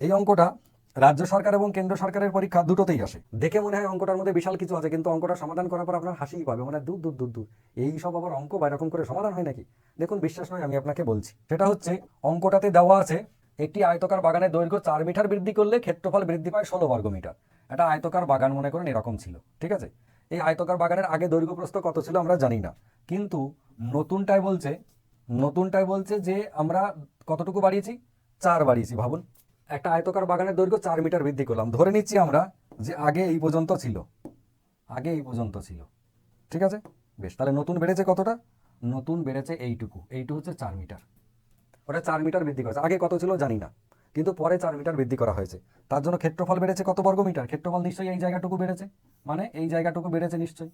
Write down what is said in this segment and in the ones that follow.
এই অঙ্কটা রাজ্য সরকার এবং কেন্দ্র সরকারের পরীক্ষা দুটোতেই আসে। দেখে মনে হয় অঙ্কটার মধ্যে বিশাল কিছু আছে, কিন্তু অঙ্কটা সমাধান করার পর আপনার হাসিই পাবে। মানে দূর দূর দূর দূর। এই সব আবার অঙ্ক বা এরকম করে সমাধান হয় নাকি? দেখুন, বিশ্বাস নয়, আমি আপনাকে বলছি। সেটা হচ্ছে, অঙ্কটাতে দেওয়া আছে, একটি আয়তকার বাগানের দৈর্ঘ্য চার মিটার বৃদ্ধি করলে ক্ষেত্রফল বৃদ্ধি পায় ষোলো বর্গ মিটার। একটা আয়তকার বাগান মনে করেন এরকম ছিল, ঠিক আছে? এই আয়তকার বাগানের আগে দৈর্ঘ্য প্রস্থ কত ছিল আমরা জানি না। কিন্তু নতুনটায় বলছে, নতুনটাই বলছে যে আমরা কতটুকু বাড়িয়েছি? চার বাড়িয়েছি, ভাবুন। একটা আয়তকার বাগানের দৈর্ঘ্য চার মিটার বৃদ্ধি করলাম। ধরে নিচ্ছি আমরা যে আগে এই পর্যন্ত ছিল। আগে এই পর্যন্ত ছিল। ঠিক আছে? বেশ, তাহলে নতুন বেড়েছে কতটা? নতুন বেড়েছে এইটুকু। এইটু হচ্ছে চার মিটার। ওটা চার মিটার বৃদ্ধি করেছে। আগে কত ছিল জানি না। কিন্তু পরে চার মিটার বৃদ্ধি করা হয়েছে। তার জন্য ক্ষেত্রফল বেড়েছে কত বর্গ মিটার? ক্ষেত্রফল নিশ্চয়ই এই জায়গাটুকু বেড়েছে। মানে এই জায়গাটুকু বেড়েছে নিশ্চয়ই।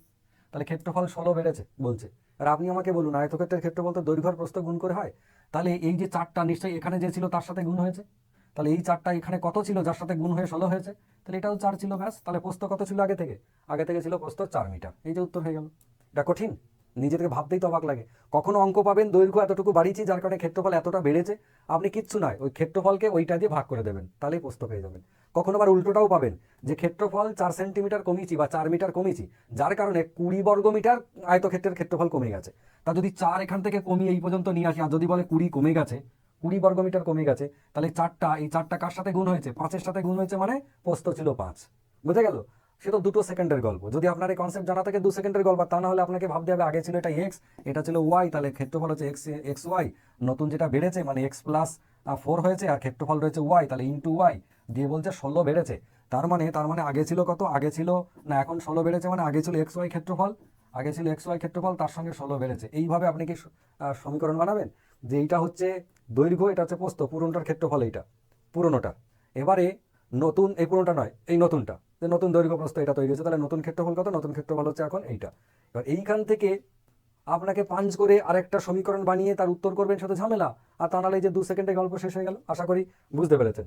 তাহলে ক্ষেত্রফল ষোলো বেড়েছে, বলছে। আর আপনি আমাকে বলুন, আয়তক্ষেত্রের ক্ষেত্রফল তো দৈর্ঘ্যর প্রস্থ গুণ করে হয়? তাহলে এই যে চারটা নিশ্চয়ই এখানে যে ছিল তার সাথে গুণ হয়েছে? তাহলে এই চারটা এখানে কত ছিল যার সাথে গুণ হয়ে ষোলো হয়েছে? তাহলে এটাও চার ছিল ব্যাস। তাহলে প্রস্থ কত ছিল আগে থেকে? আগে থেকে ছিল প্রস্থ চার মিটার। এই যে উত্তর হয়ে গেল। এটা কঠিন। নিজেদেরকে ভাবতেই তো অবাক লাগে। কখনো অঙ্ক পাবেন দৈর্ঘ্য এতটুকু বাড়িয়েছি যার কারণে ক্ষেত্রফল এতটা বেড়েছে। আপনি কিচ্ছু নয়, ওই ক্ষেত্রফলকে ওইটা দিয়ে ভাগ করে দেবেন। তাহলেই প্রস্থ পেয়ে যাবেন। কখনো আবার উল্টোটাও পাবেন যে ক্ষেত্রফল চার সেন্টিমিটার কমিয়েছি বা চার মিটার কমিয়েছি, যার কারণে কুড়ি বর্গ মিটার আয়তক্ষেত্রের ক্ষেত্রফল কমে গেছে। তা যদি চার এখান থেকে কমিয়ে এই পর্যন্ত নিয়ে আসি, আর যদি বলে কুড়ি কমে গেছে কুড়ি বর্গ মিটার কমে গেছে, তাহলে চারটা, এই চারটা কার সাথে গুণ হয়েছে? পাঁচের সাথে গুণ হয়েছে মানে প্রস্থ ছিল পাঁচ। বুঝে গেল? সে তো দুটো সেকেন্ডের গল্প। যদি আপনার এই কনসেপ্ট জানা থাকে দু সেকেন্ডের গল্প, তা না হলে আপনাকে ভাবতে হবে আগে ছিল এটা এক্স এটা ছিল ওয়াই তাহলে ক্ষেত্রফল হচ্ছে এক্স এক্স ওয়াই নতুন যেটা বেড়েছে মানে এক্স প্লাস ফোর হয়েছে আর ক্ষেত্রফল রয়েছে ওয়াই তাহলে ইন্টু ওয়াই দিয়ে বলছে ষোলো বেড়েছে। তার মানে তার মানে আগে ছিল কত? আগে ছিল, না এখন ষোলো বেড়েছে মানে আগে ছিল এক্স ওয়াই ক্ষেত্রফল। আগে ছিল এক্স ওয়াই ক্ষেত্রফল, তার সঙ্গে ষোলো বেড়েছে। এইভাবে আপনি কি সমীকরণ বানাবেন? যে এইটা হচ্ছে দৈর্ঘ্য, এটা হচ্ছে প্রস্থ পুরোনোটার ক্ষেত্রফল এইটা, পুরোনোটা। এবারে নতুন, এই পুরোনোটা নয়, এই নতুনটা, যে নতুন দৈর্ঘ্য প্রস্ত এটা তৈরি হয়েছে, তাহলে নতুন ক্ষেত্রফল কত? নতুন ক্ষেত্রফল হচ্ছে এখন এইটা। এবার এইখান থেকে আপনাকে পাঞ্চ করে আরেকটা সমীকরণ বানিয়ে তার উত্তর করবেন, সাথে ঝামেলা। আর তা নাহলে যে দু সেকেন্ডে গল্প শেষ হয়ে গেল, আশা করি বুঝতে পেরেছেন।